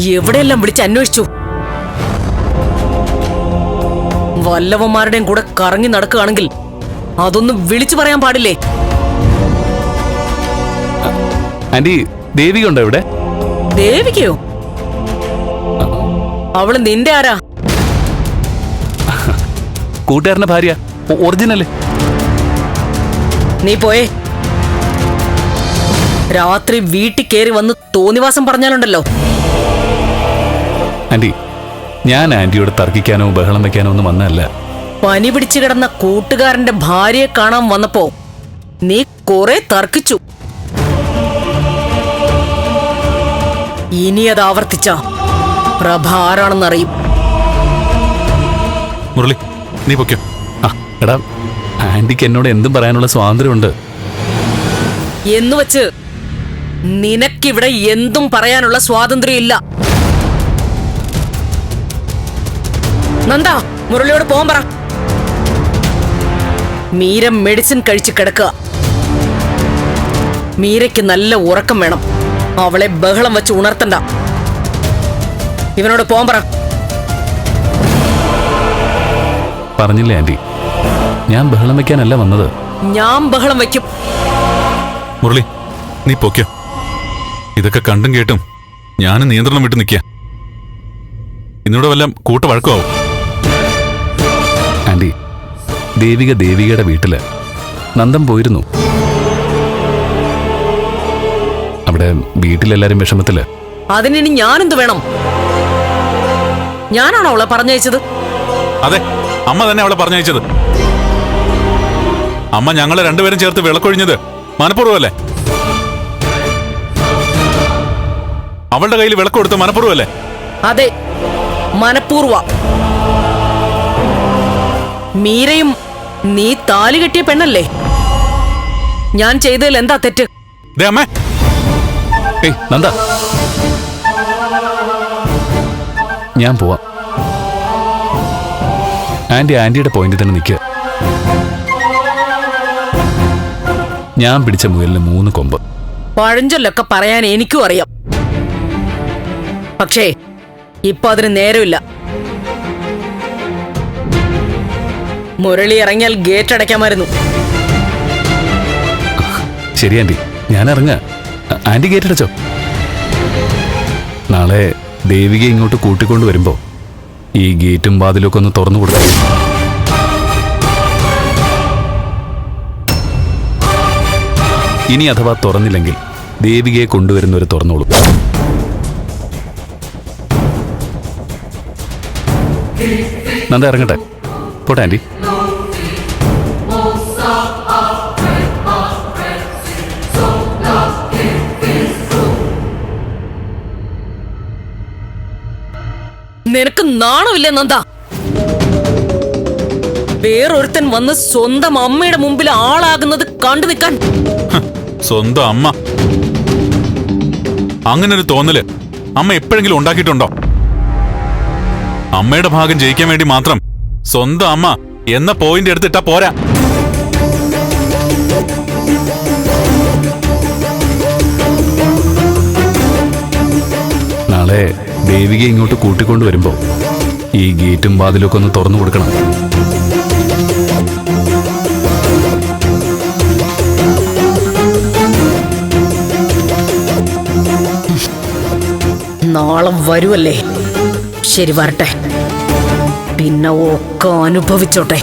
എവിടെയെല്ലാം വിളിച്ച് അന്വേഷിച്ചു? വല്ലവന്മാരുടെയും കൂടെ കറങ്ങി നടക്കുകയാണെങ്കിൽ അതൊന്നും വിളിച്ചു പറയാൻ പാടില്ലേ? ആന്റി ദേവിക ഉണ്ടോ ഇവിടെ? ദേവികയോ? അവൾ നിന്റെ ആരാ? കൂട്ടുകാരന്റെ ഭാര്യ. ഒറിജിനൽ. നീ പോയേ. രാത്രി വീട്ടിൽ കയറി വന്ന് തോന്നിവാസം പറഞ്ഞാലുണ്ടല്ലോ. ആന്റി ഞാൻ ആന്റിയോട് തർക്കിക്കാനോ ബഹളം വെക്കാനോ ഒന്നും വന്നല്ല പനി പിടിച്ചു കിടന്ന കൂട്ടുകാരന്റെ ഭാര്യയെ കാണാൻ വന്നപ്പോ നീ കുറെ തർക്കിച്ചു. ഇനി അത് ആവർത്തിച്ച പ്രഭ ആരാണെന്നറിയും. മുരളി നീ പൊക്കോ ആ എടാ ആന്റിക്ക് എന്നോട് എന്തും പറയാനുള്ള സ്വാതന്ത്ര്യമുണ്ട്. എന്നുവച്ച് നിനക്കിവിടെ എന്തും പറയാനുള്ള സ്വാതന്ത്ര്യം ഇല്ല നന്ദ മുരളിയോട് പോകാൻ പറ. മീര മെഡിസിൻ കഴിച്ച് കിടക്കുക. മീരയ്ക്ക് നല്ല ഉറക്കം വേണം. അവളെ ബഹളം വെച്ച് ഉണർത്തണ്ട. ഇവനോട് പോകാൻ പറ. പറഞ്ഞില്ലേ ആന്റി? ഞാൻ ബഹളം വെക്കാനല്ല വന്നത്. ഞാൻ ബഹളം വയ്ക്കും മുരളി നീ പൊക്കോ ഇതൊക്കെ കണ്ടും കേട്ടും ഞാൻ നിയന്ത്രണം വിട്ട് നിൽക്കുക ഇന്നിവിടെ വല്ല കൂട്ട വഴക്കമാവും ആന്റി ദേവിക ദേവികയുടെ വീട്ടിൽ നന്ദം പോയിരുന്നു. അവിടെ വീട്ടിലെല്ലാരും വിഷമത്തിൽ? അതിനിനി ഞാനെന്ത് വേണം? ഞാനാണോ അവളെ പറഞ്ഞയച്ചത്? അതെ അമ്മ തന്നെ അവളെ പറഞ്ഞയച്ചത്. അമ്മ ഞങ്ങളെ രണ്ടുപേരും ചേർത്ത് വിളക്കൊഴിഞ്ഞത് മനഃപൂർവമല്ലേ? അവളുടെ കയ്യിൽ വിളക്ക് കൊടുത്ത് മനഃപൂർവമല്ലേ? അതെ മനഃപൂർവ മീരയും നീ താലി കെട്ടിയ പെണ്ണല്ലേ? ഞാൻ ചെയ്തതിൽ എന്താ തെറ്റ്? നന്ദ. ഞാൻ പോവാം. ആന്റി ആന്റിയുടെ പോയിന്റ് തന്നെ നിൽക്കുക ഞാൻ പിടിച്ച മുയലിന് മൂന്ന് കൊമ്പ്. പഴഞ്ചൊല്ലൊക്കെ പറയാൻ എനിക്കും അറിയാം. പക്ഷേ ഇപ്പൊ അതിന് നേരമില്ല. മുരളി ഇറങ്ങിയാൽ ഗേറ്റ് അടയ്ക്കാമായിരുന്നു. ശരി ആന്റി. ഞാൻ ഇറങ്ങ. ആന്റി ഗേറ്റ് അടച്ചോ. നാളെ ദേവിക ഇങ്ങോട്ട് കൂട്ടിക്കൊണ്ട് വരുമ്പോ ഈ ഗേറ്റും വാതിലും ഒക്കെ ഒന്ന് തുറന്നു കൊടുക്കാം. ഇനി അഥവാ തുറന്നില്ലെങ്കിൽ ദേവികയെ കൊണ്ടുവരുന്നവർ തുറന്നോളൂ. നന്ദ ഇറങ്ങട്ടെ. പോട്ടെ ആന്റി. നിനക്ക് നാണമില്ലേ നന്ദ വേറൊരുത്തൻ വന്ന് സ്വന്തം അമ്മയുടെ മുമ്പിൽ ആളാകുന്നത് കണ്ടു നിൽക്കാൻ. സ്വന്തം അമ്മ. അങ്ങനെ ഒരു തോന്നൽ അമ്മ എപ്പോഴെങ്കിലും ഉണ്ടാക്കിയിട്ടുണ്ടോ? അമ്മയുടെ ഭാഗം ജയിക്കാൻ വേണ്ടി മാത്രം സ്വന്തം അമ്മ എന്ന പോയിന്റ് എടുത്തിട്ടാ പോരാ. ദേവിക ഇങ്ങോട്ട് കൂട്ടിക്കൊണ്ടു വരുമ്പോ ഈ ഗേറ്റും വാതിലും ഒക്കെ ഒന്ന് തുറന്നു കൊടുക്കണം. നാളെ വരുമല്ലേ ശരി വരട്ടെ. പിന്നെ ഒക്കെ അനുഭവിച്ചോട്ടെ.